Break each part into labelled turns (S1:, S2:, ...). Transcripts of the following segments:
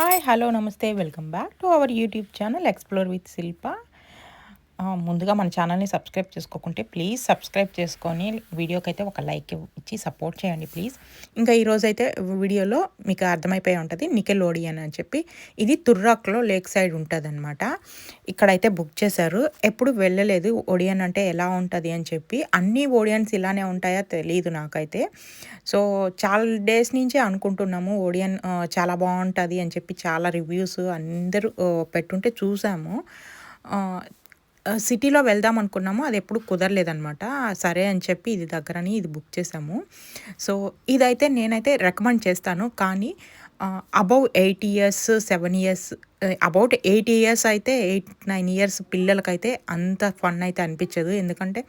S1: Hi, hello, namaste, welcome back to our YouTube channel Explore with Silpa. ముందుగా మన ఛానల్ని subscribe చేసుకోకుంటే please subscribe చేసుకొని వీడియోకి అయితే ఒక లైక్ ఇచ్చి సపోర్ట్ చేయండి ప్లీజ్. ఇంకా ఈరోజు అయితే వీడియోలో మీకు అర్థమైపోయి ఉంటుంది నికెల్ ఓడియన్ అని చెప్పి. ఇది తుర్రాక్లో లేక్ సైడ్ ఉంటుంది అనమాట ఇక్కడైతే బుక్ చేశారు. ఎప్పుడు వెళ్ళలేదు ఓడియన్ అంటే ఎలా ఉంటుంది అని చెప్పి. అన్ని ఓడియన్స్ ఇలానే ఉంటాయా తెలియదు నాకైతే. సో చాలా డేస్ నుంచే అనుకుంటున్నాము ఓడియన్ చాలా బాగుంటుంది అని చెప్పి. చాలా రివ్యూస్ అందరూ పెట్టుంటే చూసాము. సిటీలో వెళ్దాం అనుకున్నాము. అది ఎప్పుడు కుదరలేదనమాట సరే అని చెప్పి ఇది దగ్గరని ఇది బుక్ చేసాము. సో ఇదైతే నేనైతే రికమెండ్ చేస్తాను. కానీ above eight years seven years about eight years అయితే ఎయిట్ నైన్ ఇయర్స్ పిల్లలకైతే అంత ఫన్ అయితే అనిపించదు. ఎందుకంటే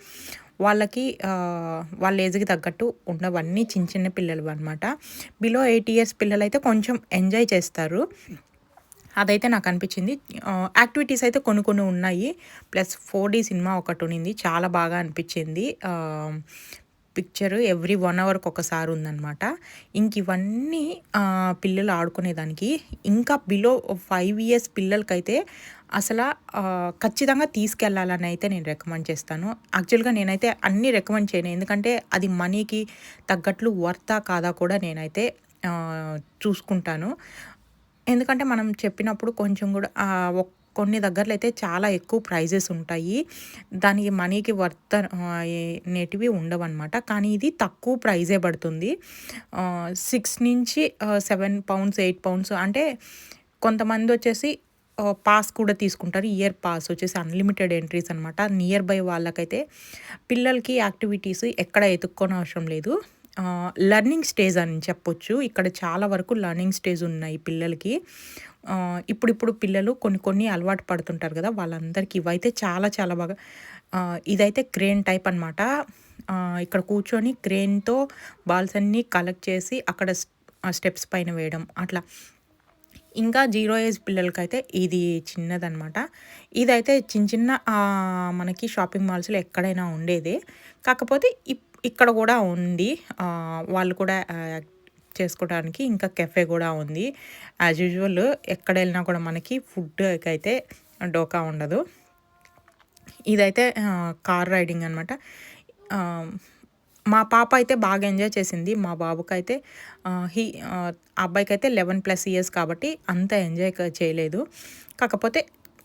S1: వాళ్ళకి వాళ్ళ ఏజ్కి తగ్గట్టు ఉండవన్నీ చిన్న చిన్న పిల్లలు అనమాట బిలో ఎయిట్ ఇయర్స్ పిల్లలు అయితే కొంచెం ఎంజాయ్ చేస్తారు. అదైతే నాకు అనిపించింది యాక్టివిటీస్ అయితే కొన్ని కొన్ని ఉన్నాయి. ప్లస్ ఫోర్ డీ సినిమా ఒకటి ఉన్నింది. చాలా బాగా అనిపించింది. పిక్చర్ ఎవ్రీ వన్ అవర్కి ఒకసారి ఉందన్నమాట. ఇంక ఇవన్నీ పిల్లలు ఆడుకునేదానికి. ఇంకా బిలో ఫైవ్ ఇయర్స్ పిల్లలకైతే అసలు ఖచ్చితంగా తీసుకెళ్ళాలని అయితే నేను రికమెండ్ చేస్తాను. యాక్చువల్గా నేనైతే అన్నీ రికమెండ్ చేయను. ఎందుకంటే అది మనీకి తగ్గట్లు వర్తా కాదా కూడా నేనైతే చూసుకుంటాను. ఎందుకంటే మనం చెప్పినప్పుడు కొంచెం కూడా కొన్ని దగ్గరలో అయితే చాలా ఎక్కువ ప్రైజెస్ ఉంటాయి. దానికి మనీకి వర్త్ అనేటివి ఉండవన్నమాట. కానీ ఇది తక్కువ ప్రైజే పడుతుంది. సిక్స్ నుంచి సెవెన్ పౌండ్స్ ఎయిట్ పౌండ్స్ అంటే కొంతమంది వచ్చేసి పాస్ కూడా తీసుకుంటారు. ఇయర్ పాస్ వచ్చేసి అన్లిమిటెడ్ ఎంట్రీస్ అనమాట నియర్ బై వాళ్ళకైతే పిల్లలకి యాక్టివిటీస్ ఎక్కడ ఎత్తుక్కోని అవసరం లేదు. లర్నింగ్ స్టేజ్ అని చెప్పొచ్చు. ఇక్కడ చాలా వరకు లర్నింగ్ స్టేజ్ ఉన్నాయి పిల్లలకి. ఇప్పుడిప్పుడు పిల్లలు కొన్ని కొన్ని అలవాటు పడుతుంటారు కదా వాళ్ళందరికీ ఇవైతే చాలా చాలా బాగా ఇదైతే క్రేన్ టైప్ అనమాట ఇక్కడ కూర్చొని క్రేన్తో బాల్స్ అన్నీ కలెక్ట్ చేసి అక్కడ స్టెప్స్ పైన వేయడం అట్లా. ఇంకా జీరో ఏజ్ పిల్లలకైతే ఇది చిన్నదనమాట ఇదైతే చిన్న చిన్న మనకి షాపింగ్ మాల్స్లో ఎక్కడైనా ఉండేదే. కాకపోతే ఇప్- ఇక్కడ కూడా ఉంది. వాళ్ళు కూడా చేసుకోవడానికి ఇంకా కెఫే కూడా ఉంది. యాజ్ యూజువల్ ఎక్కడ వెళ్ళినా కూడా మనకి ఫుడ్కి అయితే డోకా ఉండదు. ఇదైతే కార్ రైడింగ్ అనమాట మా పాప అయితే బాగా ఎంజాయ్ చేసింది. మా బాబుకి అయితే హీ అబ్బాయికి అయితే లెవెన్ ప్లస్ ఇయర్స్ కాబట్టి అంత ఎంజాయ్ చేయలేదు. కాకపోతే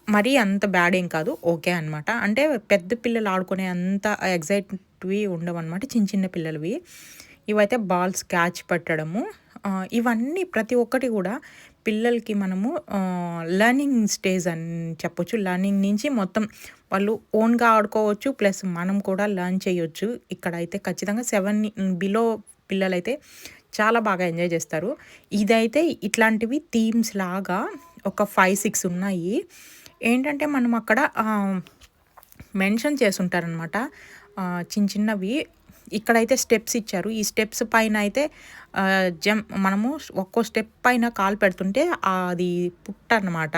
S1: మరీ అంత బ్యాడ్ ఏం కాదు ఓకే అనమాట అంటే పెద్ద పిల్లలు ఆడుకునే అంత ఎగ్జైట్వి ఉండవన్నమాట చిన్న చిన్న పిల్లలవి. ఇవైతే బాల్స్ క్యాచ్ పెట్టడము. ఇవన్నీ ప్రతి ఒక్కటి కూడా పిల్లలకి మనము లర్నింగ్ స్టేజ్ అని చెప్పొచ్చు. లర్నింగ్ నుంచి మొత్తం వాళ్ళు ఓన్గా ఆడుకోవచ్చు ప్లస్ మనం కూడా లర్న్ చేయొచ్చు. ఇక్కడ అయితే ఖచ్చితంగా సెవెన్ బిలో పిల్లలైతే చాలా బాగా ఎంజాయ్ చేస్తారు. ఇదైతే ఇట్లాంటివి థీమ్స్ లాగా ఒక ఫైవ్ సిక్స్ ఉన్నాయి. ఏంటంటే మనం అక్కడ మెన్షన్ చేసుంటారనమాట చిన్న చిన్నవి. ఇక్కడైతే స్టెప్స్ ఇచ్చారు. ఈ స్టెప్స్ పైన అయితే జం మనము ఒక్కో స్టెప్ పైన కాలు పెడుతుంటే అది పుట్ట అనమాట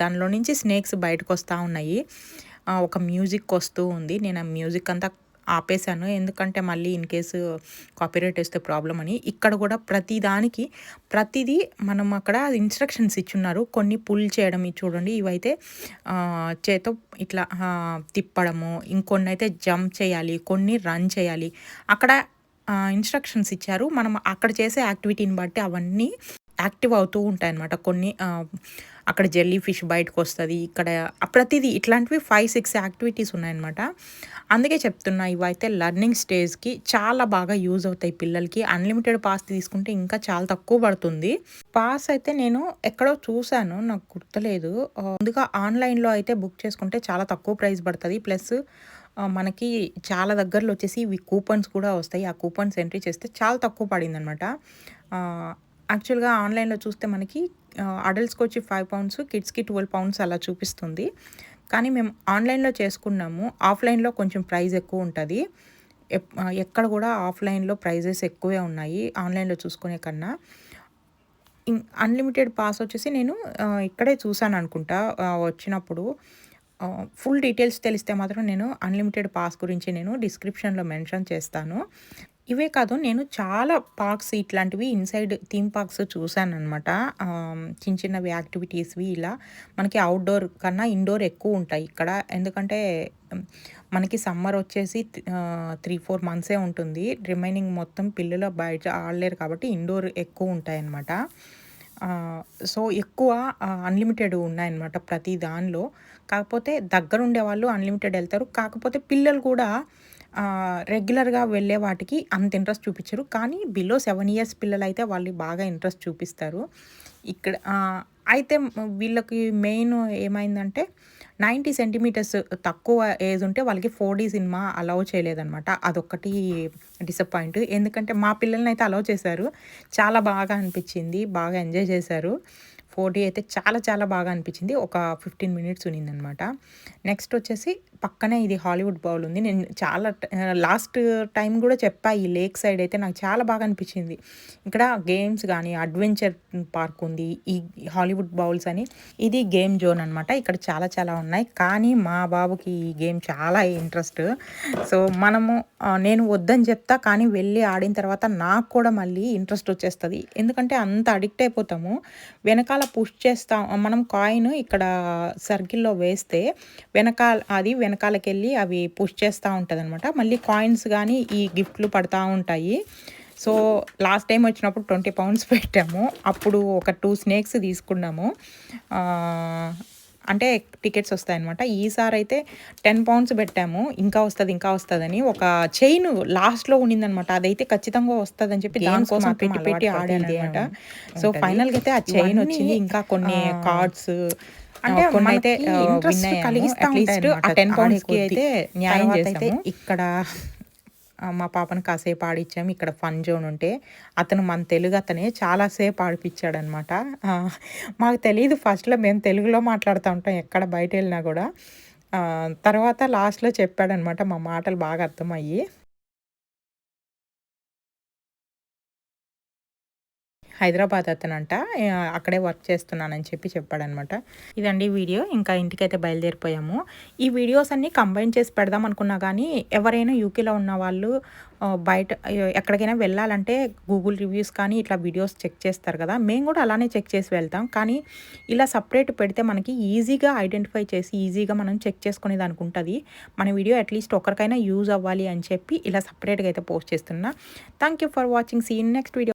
S1: దానిలో నుంచి స్నేక్స్ బయటకు వస్తూ ఉన్నాయి ఒక మ్యూజిక్ వస్తూ ఉంది. నేను ఆ మ్యూజిక్ అంతా ఆపేశాను. ఎందుకంటే మళ్ళీ ఇన్ కేసు కాపీరైట్ వేస్తే ప్రాబ్లం అని. ఇక్కడ కూడా ప్రతి దానికి ప్రతిదీ మనం అక్కడ ఇన్స్ట్రక్షన్స్ ఇచ్చున్నారు. కొన్ని పుల్ చేయడం ఇవి చూడండి. ఇవైతే చేతో ఇట్లా తిప్పడము ఇంకొన్ని అయితే జంప్ చేయాలి కొన్ని రన్ చేయాలి. అక్కడ ఇన్స్ట్రక్షన్స్ ఇచ్చారు. మనం అక్కడ చేసే యాక్టివిటీని బట్టి అవన్నీ యాక్టివ్ అవుతూ ఉంటాయి అన్నమాట కొన్ని అక్కడ జెల్లీ ఫిష్ బయటకు వస్తుంది ఇక్కడ ప్రతిదీ ఇట్లాంటివి ఫైవ్ సిక్స్ యాక్టివిటీస్ ఉన్నాయన్నమాట. అందుకే చెప్తున్నా ఇవైతే లర్నింగ్ స్టేజ్కి చాలా బాగా యూజ్ అవుతాయి పిల్లలకి. అన్లిమిటెడ్ పాస్ తీసుకుంటే ఇంకా చాలా తక్కువ పడుతుంది. పాస్ అయితే నేను ఎక్కడో చూశాను నాకు గుర్తులేదు. ముందుగా ఆన్లైన్లో అయితే బుక్ చేసుకుంటే చాలా తక్కువ ప్రైస్ పడుతుంది. ప్లస్ మనకి చాలా దగ్గరలో వచ్చేసి ఇవి కూపన్స్ కూడా వస్తాయి. ఆ కూపన్స్ ఎంట్రీ చేస్తే చాలా తక్కువ పడింది అనమాట యాక్చువల్గా ఆన్లైన్లో చూస్తే మనకి అడల్ట్స్కి వచ్చి ఫైవ్ పౌండ్స్ కిడ్స్కి ట్వెల్వ్ పౌండ్స్ అలా చూపిస్తుంది. కానీ మేము ఆన్లైన్లో చేసుకున్నాము. ఆఫ్లైన్లో కొంచెం ప్రైస్ ఎక్కువ ఉంటుంది. ఎప్- ఎక్కడ కూడా ఆఫ్లైన్లో ప్రైజెస్ ఎక్కువే ఉన్నాయి ఆన్లైన్లో చూసుకునే కన్నా. అన్లిమిటెడ్ పాస్ వచ్చేసి నేను ఇక్కడే చూసాను అనుకుంటా వచ్చినప్పుడు. ఫుల్ డీటెయిల్స్ తెలిస్తే మాత్రం నేను అన్లిమిటెడ్ పాస్ గురించి నేను డిస్క్రిప్షన్లో మెన్షన్ చేస్తాను. ఇవే కాదు నేను చాలా పార్క్స్ ఇట్లాంటివి ఇన్సైడ్ థీమ్ పార్క్స్ చూశానమాట చిన్న చిన్నవి యాక్టివిటీస్వి ఇలా మనకి అవుట్డోర్ కన్నా ఇండోర్ ఎక్కువ ఉంటాయి ఇక్కడ. ఎందుకంటే మనకి సమ్మర్ వచ్చేసి త్రీ ఫోర్ మంత్సే ఉంటుంది. రిమైనింగ్ మొత్తం పిల్లలు బయట ఆడలేరు కాబట్టి ఇండోర్ ఎక్కువ ఉంటాయి అన్నమాట సో ఎక్కువ అన్లిమిటెడ్ ఉన్నాయన్నమాట ప్రతి దానిలో. కాకపోతే దగ్గరుండే వాళ్ళు అన్లిమిటెడ్ వెళ్తారు. కాకపోతే పిల్లలు కూడా రెగ్యులర్గా వెళ్ళే వాటికి అంత ఇంట్రెస్ట్ చూపించరు. కానీ బిలో సెవెన్ ఇయర్స్ పిల్లలు అయితే వాళ్ళు బాగా ఇంట్రెస్ట్ చూపిస్తారు. ఇక్కడ అయితే వీళ్ళకి మెయిన్ ఏమైందంటే నైంటీ సెంటీమీటర్స్ తక్కువ ఏజ్ ఉంటే వాళ్ళకి ఫోర్ డీ సినిమా అలౌ చేయలేదన్నమాట. అదొక్కటి డిసప్పాయింట్ ఎందుకంటే మా పిల్లల్ని అయితే అలౌ చేశారు. చాలా బాగా అనిపించింది బాగా ఎంజాయ్ చేశారు. ఫోర్టీ అయితే చాలా చాలా బాగా అనిపించింది. ఒక ఫిఫ్టీన్ మినిట్స్ ఉన్నిందనమాట. నెక్స్ట్ వచ్చేసి పక్కనే ఇది హాలీవుడ్ బౌల్ ఉంది. నేను చాలా లాస్ట్ టైం కూడా చెప్పా ఈ లేక్ సైడ్ అయితే నాకు చాలా బాగా అనిపించింది. ఇక్కడ గేమ్స్ కానీ అడ్వెంచర్ పార్క్ ఉంది ఈ హాలీవుడ్ బౌల్స్ అని. ఇది గేమ్ జోన్ అనమాట ఇక్కడ చాలా చాలా ఉన్నాయి. కానీ మా బాబుకి ఈ గేమ్ చాలా ఇంట్రెస్ట్. సో మనము నేను వద్దని చెప్తా కానీ వెళ్ళి ఆడిన తర్వాత నాకు కూడా మళ్ళీ ఇంట్రెస్ట్ వచ్చేస్తుంది. ఎందుకంటే అంత అడిక్ట్ అయిపోతాము. వెనకాల పుష్ చేస్తాం. మనం కాయిన్ ఇక్కడ సర్కిల్లో వేస్తే వెనకాల అది వెనకాలకి వెళ్ళి అవి పుష్ చేస్తూ ఉంటుంది అనమాట మళ్ళీ కాయిన్స్ కానీ ఈ గిఫ్ట్లు పడతా ఉంటాయి. సో లాస్ట్ టైం వచ్చినప్పుడు ట్వంటీ పౌండ్స్ పెట్టాము. అప్పుడు ఒక టూ స్నేక్స్ తీసుకున్నాము. అంటే టికెట్స్ వస్తాయన్నమాట. ఈసారి అయితే టెన్ పౌండ్స్ పెట్టాము. ఇంకా వస్తుంది ఇంకా వస్తుందని ఒక చైన్ లాస్ట్లో ఉండిందనమాట అదైతే ఖచ్చితంగా వస్తుంది అని చెప్పి దానికోసం పెట్టి పెట్టి ఆడాను అనమాట సో ఫైనల్గా అయితే ఆ చైన్ వచ్చింది. ఇంకా కొన్ని కార్డ్స్ అంటే కొన్ని అయితే ఇంట్రెస్ట్ కలిగిస్తా టెన్ పౌండ్స్కి అయితే న్యాయం అయితే ఇక్కడ మా పాపను కాసేపు ఆడిచ్చాము ఇక్కడ ఫన్ జోన్ ఉంటే అతను మన తెలుగు అతనే చాలాసేపు ఆడిపించాడనమాట మాకు తెలియదు ఫస్ట్లో మేము తెలుగులో మాట్లాడుతూ ఉంటాం ఎక్కడ బయట వెళ్ళినా కూడా తర్వాత లాస్ట్లో చెప్పాడనమాట మా మాటలు బాగా అర్థమయ్యి. హైదరాబాద్ అతనంట అక్కడే వర్క్ చేస్తున్నానని చెప్పి చెప్పాడనమాట. ఇదండి వీడియో. ఇంకా ఇంటికైతే బయలుదేరిపోయాము. ఈ వీడియోస్ అన్నీ కంబైన్ చేసి పెడదాం అనుకున్నా కానీ ఎవరైనా యూకేలో ఉన్న వాళ్ళు బయట ఎక్కడికైనా వెళ్ళాలంటే గూగుల్ రివ్యూస్ కానీ ఇట్లా వీడియోస్ చెక్ చేస్తారు కదా. మేము కూడా అలానే చెక్ చేసి వెళ్తాం. కానీ ఇలా సపరేట్ పెడితే మనకి ఈజీగా ఐడెంటిఫై చేసి ఈజీగా మనం చెక్ చేసుకునేది అనుకుంటుంది. మన వీడియో అట్లీస్ట్ ఒకరికైనా యూజ్ అవ్వాలి అని చెప్పి ఇలా సపరేట్గా అయితే పోస్ట్ చేస్తున్నా. Thank you for watching. Seen next video.